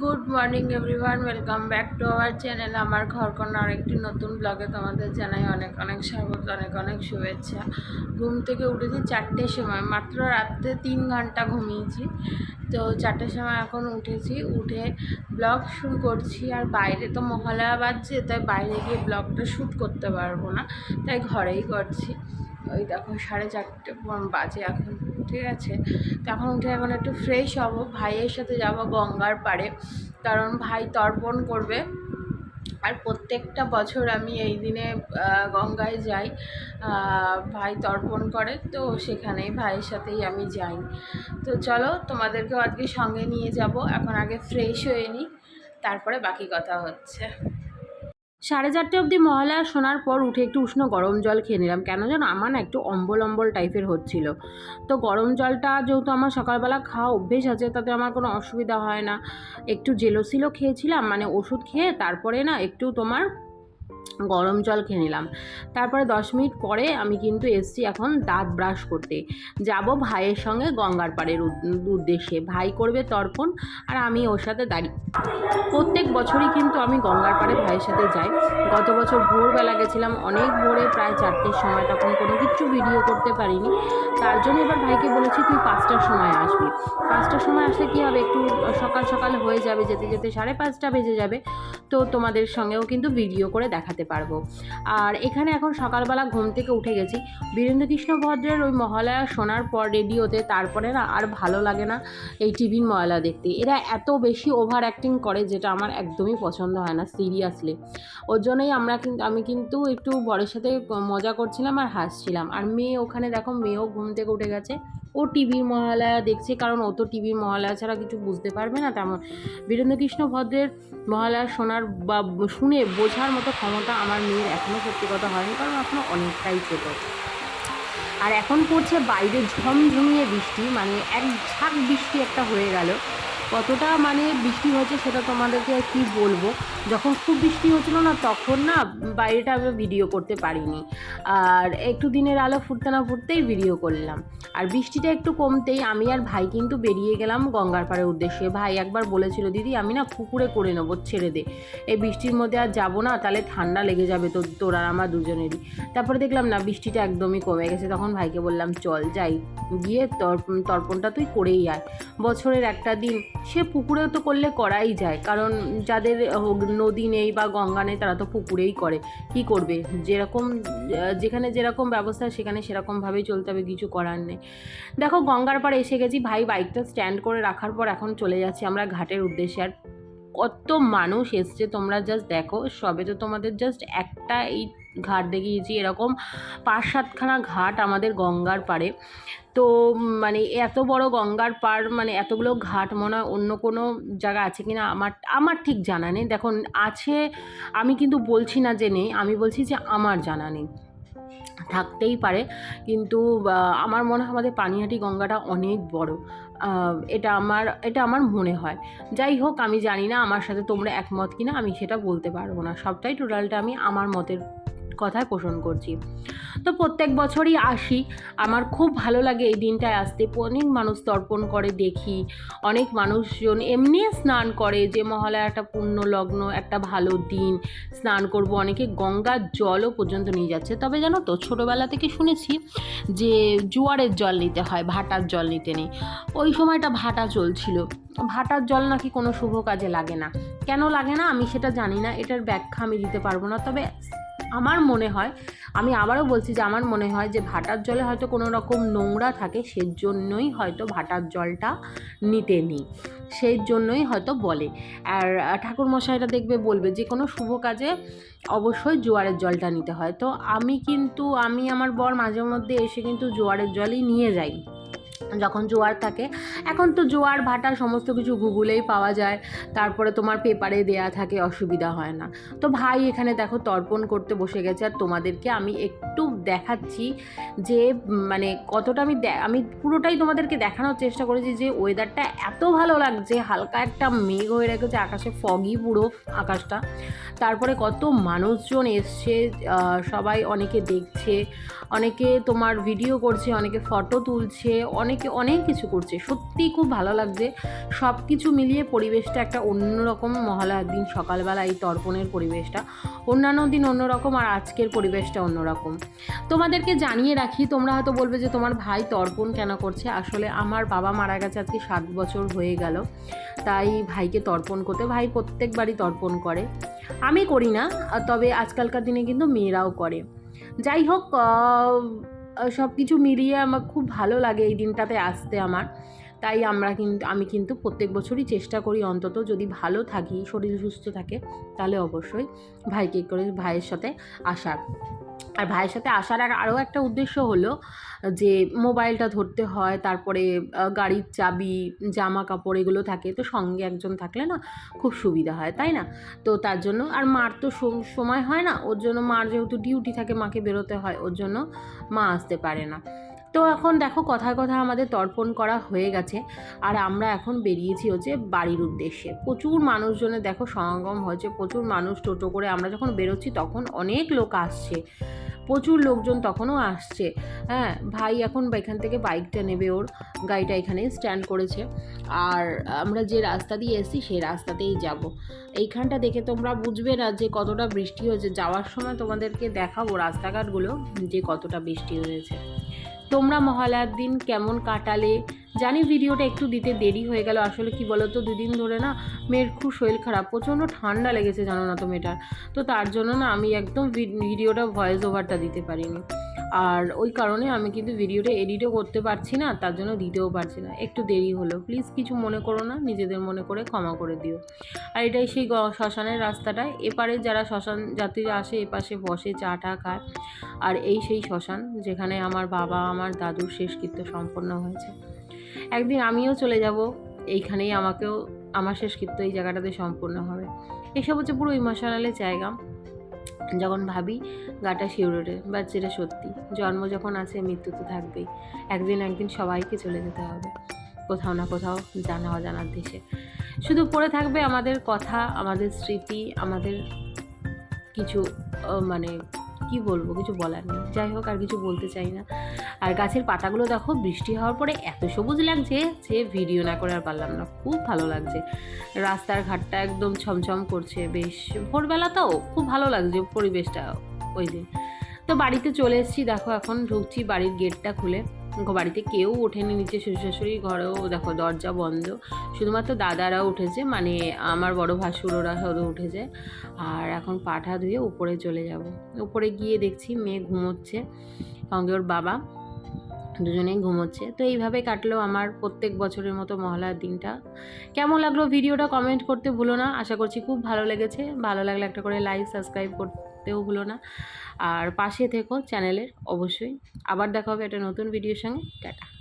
Good morning everyone welcome back to our channel আমার ঘর কন্যা আরেকটি নতুন ব্লগে তোমাদের জানাই অনেক অনেক স্বাগত, অনেক অনেক শুভেচ্ছা। ঘুম থেকে উঠেছি চারটের সময়, মাত্র রাত্রে তিন ঘণ্টা ঘুমিয়েছি। তো চারটের সময় এখন উঠেছি, উঠে ব্লগ শুরু করছি। আর বাইরে তো মহালয়া বাজছে, তাই বাইরে গিয়ে ব্লগটা শ্যুট করতে পারব না, তাই ঘরেই করছি। ওই দেখো, সাড়ে চারটে বাজে এখন। ঠিক আছে তো এখন উঠে এখন একটু ফ্রেশ হব। ভাইয়ের সাথে যাব গঙ্গার পাড়ে। কারণ ভাই তর্পণ করবে। আর প্রত্যেকটা বছর আমি এই দিনে গঙ্গায় যাই। ভাই তর্পণ করে। তো সেখানেই ভাইয়ের সাথেই আমি যাই। তো চলো, তোমাদেরকেও আজকে সঙ্গে নিয়ে যাব। এখন আগে ফ্রেশ হয়ে নিই। তারপরে বাকি কথা হচ্ছে। সাড়ে চারটে অবধি মহালয়া শোনার পর উঠে একটু উষ্ণ গরম জল খেয়ে নিলাম। কেন যেন আমার না একটু অম্বল অম্বল টাইপের হচ্ছিল। তো গরম জলটা যেহেতু আমার সকালবেলা খাওয়া অভ্যেস আছে, তাতে আমার কোনো অসুবিধা হয় না। একটু জেলোসিলও খেয়েছিলাম মানে ওষুধ খেয়ে তারপরে না একটু তোমার গরম জল খেয়ে নিলাম। তারপরে দশ মিনিট পরে আমি কিন্তু এসছি এখন দাঁত ব্রাশ করতে। যাব ভাইয়ের সঙ্গে গঙ্গার পাড়ের উদ- উদ্দেশ্যে। ভাই করবে তর্পণ আর আমি ওর সাথে দাঁড়িয়ে। প্রত্যেক বছরই কিন্তু আমি গঙ্গার পাড়ে ভাইয়ের সাথে যাই। গত বছর ভোরবেলা গেছিলাম অনেক ভোরে, প্রায় চারটের সময় তখন কোনো কিছু ভিডিও করতে পারিনি। তার জন্য এবার ভাইকে বলেছি, তুই পাঁচটার সময় আসবি। পাঁচটার সময় আসলে কী হবে? একটু সকাল সকাল হয়ে যাবে, যেতে যেতে সাড়ে পাঁচটা বেজে যাবে। তো তোমাদের সঙ্গেও কিন্তু ভিডিও করে দেখাতে পারব। আর এখানে এখন সকালবেলা ঘুম থেকে উঠে গেছি। বীরেন্দ্রকৃষ্ণ ভদ্রের ওই মহালয়া শোনার পর রেডিওতে তারপরে না আর ভালো লাগে না এই টিভির ময়লা দেখতে। এরা এত বেশি ওভার অ্যাক্টিং করে যেটা আমার একদমই পছন্দ হয় না, সিরিয়াসলি। ওর জন্যই আমরা কিন্তু আমি কিন্তু একটু বরের সাথে মজা করছিলাম আর হাসছিলাম। আর মেয়ে ওখানে দেখো, মেয়েও ঘুম থেকে উঠে গেছে। ও টিভির মহালয়া দেখছে, কারণ ও তো টিভির মহালয়া ছাড়া কিছু বুঝতে পারবে না তেমন। বীরেন্দ্রকৃষ্ণ ভদ্রের মহালয়া শোনার বা শুনে বোঝার মতো ক্ষমতা আমার মেয়ের এখনও সত্যি কথা হয়নি, কারণ এখনও অনেকটাই ছোটো। আর এখন পড়ছে বাইরে ঝমঝমিয়ে বৃষ্টি মানে এক ঝাঁক বৃষ্টি একটা হয়ে গেল। কতটা মানে বৃষ্টি হয়েছে সেটা তোমাদেরকে আর কি বলব? যখন খুব বৃষ্টি হচ্ছিল না, তখন না বাইরেটা আমি ভিডিও করতে পারিনি। আর একটু দিনের আলো ফুটতে না ফুটতেই ভিডিও করলাম। আর বৃষ্টিটা একটু কমতেই আমি আর ভাই কিন্তু বেরিয়ে গেলাম গঙ্গার পাড়ের উদ্দেশ্যে। ভাই একবার বলেছিল, দিদি, আমি না পুকুরে করে নেব, ছেড়ে দে। এই বৃষ্টির মধ্যে আর যাব না, তাহলে ঠান্ডা লেগে যাবে তো, তোর আর আমার দুজনেরই। তারপরে দেখলাম, না, বৃষ্টিটা একদমই কমে গেছে। তখন ভাইকে বললাম, চল যাই, গিয়ে তর্পণ তর্পণটা তুই করেই আয়। বছরের একটা দিন সে পুকুরেও তো করলে করাই যায়। কারণ যাদের নদী নেই বা গঙ্গা নেই, তারা তো পুকুরেই করে। কি করবে? যেরকম যেখানে যেরকম ব্যবস্থা, সেখানে সেরকমভাবেই চলতে হবে, কিছু করার নেই। দেখো, গঙ্গার পাড়ে এসে গেছি। ভাই বাইকটা স্ট্যান্ড করে রাখার পর এখন চলে যাচ্ছি আমরা ঘাটের উদ্দেশ্যে। আর কত মানুষ এসছে, তোমরা জাস্ট দেখো। সবে তো তোমাদের জাস্ট একটা এই ঘাট দেখিয়েছি, এরকম পাঁচ সাতখানা ঘাট আমাদের গঙ্গার পাড়ে। তো মানে এত বড় গঙ্গার পাড় মানে এতগুলো ঘাট মনে হয় অন্য কোনো জায়গা আছে কি না আমার আমার ঠিক জানা নেই। দেখুন, আছে, আমি কিন্তু বলছি না যে নেই, আমি বলছি যে আমার জানা নেই। থাকতেই পারে, কিন্তু আমার মনে হয় আমাদের পানিহাটি গঙ্গাটা অনেক বড়। এটা আমার এটা আমার মনে হয়। যাই হোক, আমি জানি না আমার সাথে তোমরা একমত কিনা, আমি সেটা বলতে পারব না। সবটাই টোটালটা আমি আমার মতের কথায় পোষণ করছি। তো প্রত্যেক বছরই আসি। আমার খুব ভালো লাগে এই দিনটায় আসতে। অনেক মানুষ তর্পণ করে দেখি। অনেক মানুষজন এমনি স্নান করে যে মহালয়া একটা পুণ্য লগ্ন একটা ভালো দিন, স্নান করব। অনেকে গঙ্গার জলও পর্যন্ত নিয়ে যাচ্ছে। তবে জানো তো, ছোটোবেলা থেকে শুনেছি যে জোয়ারের জল নিতে হয়, ভাটার জল নিতে নেই। ওই সময়টা ভাটা চলছিল। ভাটার জল নাকি কোনো শুভ কাজে লাগে না। কেন লাগে না আমি সেটা জানি না। এটার ব্যাখ্যা আমি দিতে পারব না। তবে আমার মনে হয়, আমি আবারও বলছি যে আমার মনে হয় যে ভাটার জলে হয়তো কোনো রকম নোংরা থাকে, সেজন্যই হয়তো ভাটার জলটা নিতে নিই। সেই জন্যই হয়তো বলে। আর ঠাকুর মশাইরা দেখবে, বলবে যে কোনো শুভ কাজে অবশ্যই জোয়ারের জলটা নিতে হয়। তো আমি কিন্তু, আমি আমার বর মাঝে মধ্যে এসে কিন্তু জোয়ারের জলই নিয়ে যাই। যখন জোয়ার থাকে, এখন তো জোয়ার, ভাটা সমস্ত কিছু গুগলেই পাওয়া যায়। তারপরে তোমার পেপারে দেয়া থাকে, অসুবিধা হয় না। তো ভাই এখানে দেখো তর্পণ করতে বসে গেছে, আর তোমাদেরকে আমি একটু দেখাচ্ছি যে মানে কতটা আমি আমি পুরোটাই তোমাদেরকে দেখানোর চেষ্টা করেছি যে ওয়েদারটা এত ভালো লাগছে, হালকা একটা মেঘ হয়ে রেখেছে, আকাশে ফগি পুরো আকাশটা। তারপরে কত মানুষজন এসছে সবাই অনেকে দেখছে, অনেকে তোমার ভিডিও করছে, অনেকে ফটো তুলছে অনেকে অনেক কিছু করছে। সত্যিই খুব ভালো লাগছে। সব কিছু মিলিয়ে পরিবেশটা একটা অন্যরকম মহালয়ার দিন সকালবেলা এই তর্পণের পরিবেশটা। অন্যান্য দিন অন্যরকম আর আজকের পরিবেশটা অন্যরকম। তোমাদেরকে জানিয়ে রাখি, তোমরা হয়তো বলবে যে তোমার ভাই তর্পণ কেন করছে? আসলে আমার বাবা মারা গেছে আজকে সাত বছর হয়ে গেল। তাই ভাইকে তর্পণ করতে, ভাই প্রত্যেকবারই তর্পণ করে। আমি করি না, তবে আজকালকার দিনে কিন্তু মেয়েরাও করে। যাই হোক সব কিছু মিলিয়ে আমার খুব ভালো লাগে এই দিনটাতে আসতে আমার। তাই আমরা কিন্তু আমি কিন্তু প্রত্যেক বছরই চেষ্টা করি অন্তত যদি ভালো থাকি, শরীর সুস্থ থাকে, তাহলে অবশ্যই ভাইকে করে ভাইয়ের সাথে আসার। আর ভাইয়ের সাথে আসার আর আরও একটা উদ্দেশ্য হলো যে মোবাইলটা ধরতে হয়, তারপরে গাড়ির চাবি জামা কাপড় এগুলো থাকে, তো সঙ্গে একজন থাকলে না খুব সুবিধা হয়, তাই না? তো তার জন্য, আর মার তো সময় হয় না, ওর জন্য মার যেহেতু ডিউটি থাকে, মাকে বেরোতে হয়, ওর জন্য মা আসতে পারে না। তো এখন দেখো কথায় কথা আমাদের তর্পণ করা হয়ে গেছে, আর আমরা এখন বেরিয়েছি হচ্ছে বাড়ির উদ্দেশ্যে। প্রচুর মানুষজনের দেখো সমাগম হয়েছে, প্রচুর মানুষ টোটো করে আমরা যখন বেরোচ্ছি তখন অনেক লোক আসছে। প্রচুর লোকজন তখনও আসছে। হ্যাঁ ভাই এখন এখান থেকে বাইকটা নেবে ওর। গাড়িটা এখানে স্ট্যান্ড করেছে। আর আমরা যে রাস্তা দিয়ে এসেছি, সেই রাস্তাতেই যাব। এইখানটা দেখে তোমরা বুঝবে না যে কতটা বৃষ্টি হয়েছে। যাওয়ার সময় তোমাদেরকে দেখাবো রাস্তাঘাটগুলো যে কতটা বৃষ্টি হয়েছে। তোমরা মহালয়ার দিন কেমন কাটালে? জানি ভিডিওটা একটু দিতে দেরি হয়ে গেল। আসলে কি বলো তো দুদিন ধরে না মেয়ের খুব শরীর খারাপ, প্রচণ্ড ঠান্ডা লেগেছে জানো না তো মেয়েটার। তো তার জন্য না আমি একদম ভিডিওটা ভয়েস ওভারটা দিতে পারিনি। আর ওই কারণে আমি কিন্তু ভিডিওটা এডিটও করতে পারছি না, তার জন্য দিতেও পারছি না। একটু দেরি হলো। প্লিজ কিছু মনে করো না, নিজেদের মনে করে ক্ষমা করে দিও। আর এটাই সেই শ্মশানের রাস্তাটায় এপারে যারা শ্মশান যাত্রীরা আসে, এপাশে বসে চা টা খায়। আর এই সেই শ্মশান যেখানে আমার বাবা, আমার দাদুর শেষকৃত্য সম্পন্ন হয়েছে। একদিন আমিও চলে যাব, এইখানেই আমাকেও, আমার শেষকৃত্য এই জায়গাটাতে সম্পূর্ণ হবে। এসব হচ্ছে পুরো ইমোশনালের জায়গা। যখন ভাবি গাটা শিউরে ওঠে বা যেটা সত্যি, জন্ম যখন আছে মৃত্যু তো থাকবেই। একদিন একদিন সবাইকে চলে যেতে হবে, কোথাও না কোথাও জানা অজানার দেশে। শুধু পড়ে থাকবে আমাদের কথা, আমাদের স্মৃতি, আমাদের কিছু মানে কি বলব, কিছু বলার নেই। যাই হোক, আর কিছু বলতে চাই না। আর গাছের পাতাগুলো দেখো, বৃষ্টি হওয়ার পরে এত সবুজ লাগছে যে ভিডিও না করে আর পারলাম না। খুব ভালো লাগছে। রাস্তার ঘাটটা একদম ছমছম করছে। বেশ, ভোরবেলা তো খুব ভালো লাগছে পরিবেশটা ওই যে। তো বাড়িতে চলে এসেছি, দেখো এখন ঢুকছি বাড়ির গেটটা খুলে। দেখো বাড়িতে কেউ ওঠেনি, নিচে শ্বশুর শাশুড়ির ঘরেও দেখো দরজা বন্ধ। শুধুমাত্র দাদারাও উঠেছে মানে আমার বড় ভাসুর ওরা শুধু উঠেছে। আর এখন পাঠা ধুয়ে উপরে চলে যাব। উপরে গিয়ে দেখছি মেয়ে ঘুমোচ্ছে, সঙ্গে ওর বাবা দুজনেই ঘুমোচ্ছে। তো এইভাবে কাটলো আমার প্রত্যেক বছরের মতো মহালয়ার দিনটা। কেমন লাগল ভিডিওটা কমেন্ট করতে ভুলো না। আশা করছি খুব ভালো লেগেছে। ভালো লাগলে একটা করে লাইক সাবস্ক্রাইব করতেও ভুলো না। আর পাশে থেকো চ্যানেলের, অবশ্যই। আবার দেখা হবে একটা নতুন ভিডিওর সঙ্গে। টাটা।